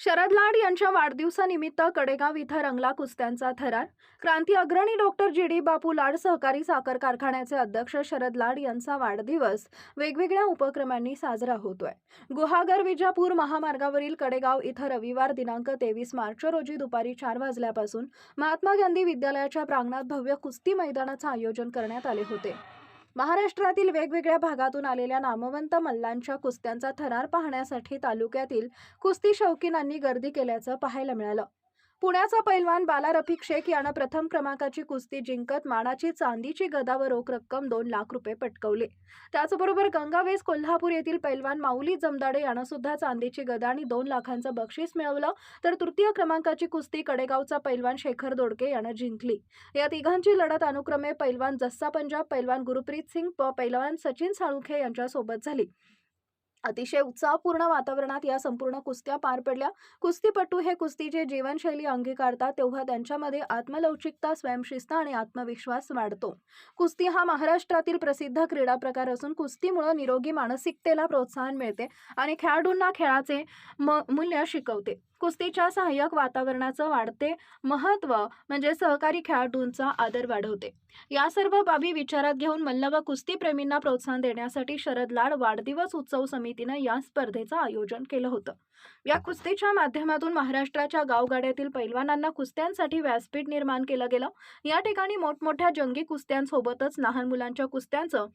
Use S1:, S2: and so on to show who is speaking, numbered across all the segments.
S1: शरद लाड यांच्या वाढदिवसानिमित्त कडेगाव इथं रंगला कुस्त्यांचा थरार. क्रांती अग्रणी डॉक्टर जी. डी. बापू लाड सहकारी साखर कारखान्याचे अध्यक्ष शरद लाड यांचा वाढदिवस वेगवेगळ्या उपक्रमांनी साजरा होतोय. गुहागर विजापूर महामार्गावरील कडेगाव इथं रविवार दिनांक तेवीस मार्च रोजी दुपारी चार वाजल्यापासून महात्मा गांधी विद्यालयाच्या प्रांगणात भव्य कुस्ती मैदानाचं आयोजन करण्यात आले होते. महाराष्ट्रातील वेगवेगळ्या भागातून आलेल्या नामवंत मल्लांच्या कुस्त्यांचा थरार पाहण्यासाठी तालुक्यातील कुस्ती शौकीनांनी गर्दी केल्याचं पाहायला मिळालं. पुण्याचा पैलवान बाला रफिक शेख यानं प्रथम क्रमांकाची कुस्ती जिंकत मानाची चांदीची गदा व रोख रक्कम दोन लाख रुपये पटकवले. त्याचबरोबर गंगावेस कोल्हापूर येथील पैलवान माऊली जमदाडे यानं सुद्धा चांदीची गदा आणि दोन लाखांचं बक्षीस मिळवलं. तर तृतीय क्रमांकाची कुस्ती कडेगावचा पैलवान शेखर दोडके यानं जिंकली. या तिघांची लढत अनुक्रमे पैलवान जस्सा पंजाब पैलवान गुरुप्रीत सिंग व पैलवान सचिन साळुखे यांच्यासोबत झाली. अतिशय उत्साहपूर्ण वातावरणात या संपूर्ण कुस्त्या पार पडल्या. कुस्तीपटू हे कुस्तीचे जीवनशैली अंगीकारतात तेव्हा त्यांच्यामध्ये आत्मलौचिकता स्वयंशिस्त आणि आत्मविश्वास वाढतो. कुस्ती हा महाराष्ट्रातील प्रसिद्ध क्रीडा प्रकार असून कुस्तीमुळे निरोगी मानसिकतेला प्रोत्साहन मिळते आणि खेळाडूंना खेळाचे म मूल्य शिकवते. कुस्तीच्या सहाय्यक वातावरणाचं वाढते महत्त्व म्हणजे सहकारी खेळाडूंचा आदर वाढवते. या सर्व बाबी विचारात घेऊन मल्ल व कुस्तीप्रेमींना प्रोत्साहन देण्यासाठी शरद लाड वाढदिवस उत्सव समितीनं या स्पर्धेचं आयोजन केलं होतं. या कुस्तीच्या माध्यमातून महाराष्ट्राच्या गावगाड्यातील पैलवानांना कुस्त्यांसाठी व्यासपीठ निर्माण केलं गेलं. या ठिकाणी मोठमोठ्या जंगी कुस्त्यांसोबतच लहान मुलांच्या कुस्त्यांचं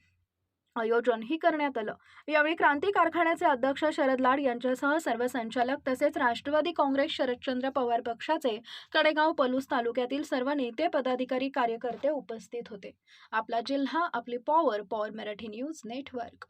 S1: आयोजनही करण्यात आलं. यावेळी क्रांती कारखान्याचे अध्यक्ष शरद लाड यांच्यासह सर्व संचालक तसेच राष्ट्रवादी काँग्रेस शरदचंद्र पवार पक्षाचे कडेगाव पलूस तालुक्यातील सर्व नेते पदाधिकारी कार्यकर्ते उपस्थित होते. आपला जिल्हा आपली power power Marathi news network